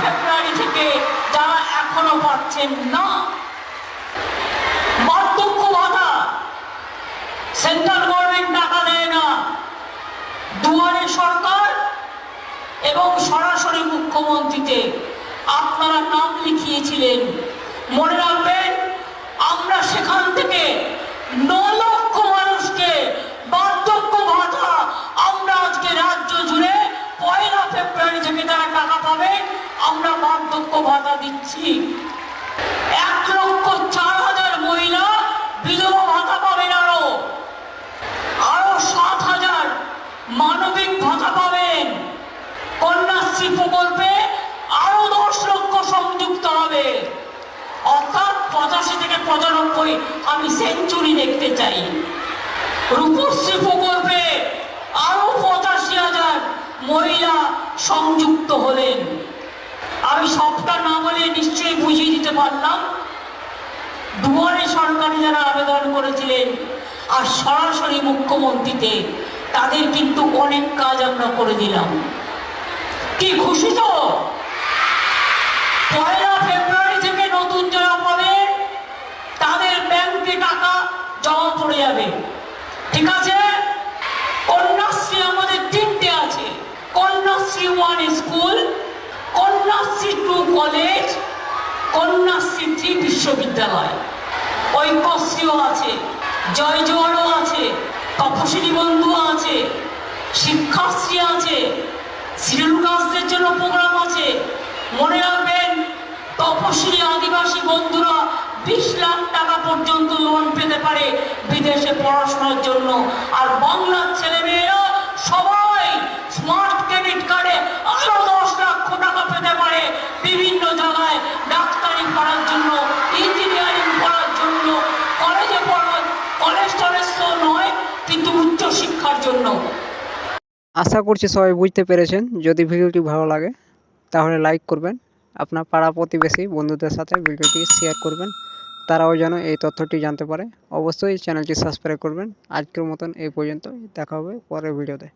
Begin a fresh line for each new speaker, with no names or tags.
ফেব্রুয়ারি থেকে যারা এখনও পাচ্ছেন না বার্ধক্য ভাতা সেন্ট্রাল গভর্নমেন্ট টাকা দেয় না। দুয়ারে সরকার এবং সরাসরি মুখ্যমন্ত্রীতে আপনারা নাম লিখিয়েছিলেন। মনে রাখবেন আমরা সেখান থেকে ন লক্ষ মানুষকে বার্ধক্য ভাতা আমরা আজকে রাজ্য জুড়ে পয়লা ফেব্রুয়ারি থেকে তারা টাকা পাবে আমরা বার্ধক্য ভাতা দিচ্ছি। এক লক্ষ চার হাজার মহিলা বিধবা ভাতা পাবেন আরও। আরও সাত হাজার মানবিক ভাতা পাবেন। কন্যাশ্রী প্রকল্পে আরও দশ লক্ষ সংযুক্ত হবে। অর্থাৎ পঁচাশি থেকে পঁচানব্বই আমি সেঞ্চুরি দেখতে চাই। রূপশ্রী প্রকল্পে আরও পঁচাশি হাজার মহিলা সংযুক্ত হলেন। আমি সবটা না বলে নিশ্চয়ই বুঝিয়ে দিতে পারলাম। দুয়ারে সরকারি যারা আবেদন করেছিলেন আর সরাসরি মুখ্যমন্ত্রীতে, তাদের কিন্তু অনেক কাজ আমরা করে দিলাম। কি খুশি তো? পয়লা ফেব্রুয়ারি থেকে নতুন যারা পাবে, তাদের ব্যাংকে টাকা জমা পড়ে যাবে। ঠিক আছে? কন্যাশ্রী আমাদের তিনটে আছে। Kanyashree one school Kanyashree two college, Kanyashree three বিশ্ববিদ্যালয়। ঐক্যশ্রীও আছে জয় জোয়ারও আছে, তপশিলি বন্ধু আছে, শিক্ষাশ্রী আছে শ্রীলুকাসদের জন্য প্রোগ্রাম আছে। মনে রাখবেন, তপশিলি আদিবাসী বন্ধুরা বিশ লাখ টাকা পর্যন্ত লোন পেতে পারে বিদেশে পড়াশোনার জন্য। আর বাংলার ছেলেমেয়েরা সবাই স্মার্ট ক্রেডিট কার্ডে আরও দশ লক্ষ টাকা পেতে পারে বিভিন্ন জায়গায় ডাক্তারি পড়ার জন্য ইঞ্জিনিয়ারিং পড়ার জন্য কলেজে পড়ার কলেজ টলেজ তো নয় কিন্তু উচ্চ শিক্ষার জন্য
আশা করছি সবাই বুঝতে পেরেছেন। যদি ভিডিওটি ভালো লাগে, তাহলে লাইক করবেন। আপনার পাড়া প্রতিবেশী বন্ধুদের সাথে ভিডিওটি শেয়ার করবেন। তারাও যেন এই তথ্যটি জানতে পারে। অবশ্যই চ্যানেলটি সাবস্ক্রাইব করবেন। আজকের মতন এই পর্যন্ত দেখা হবে পরের ভিডিওতে।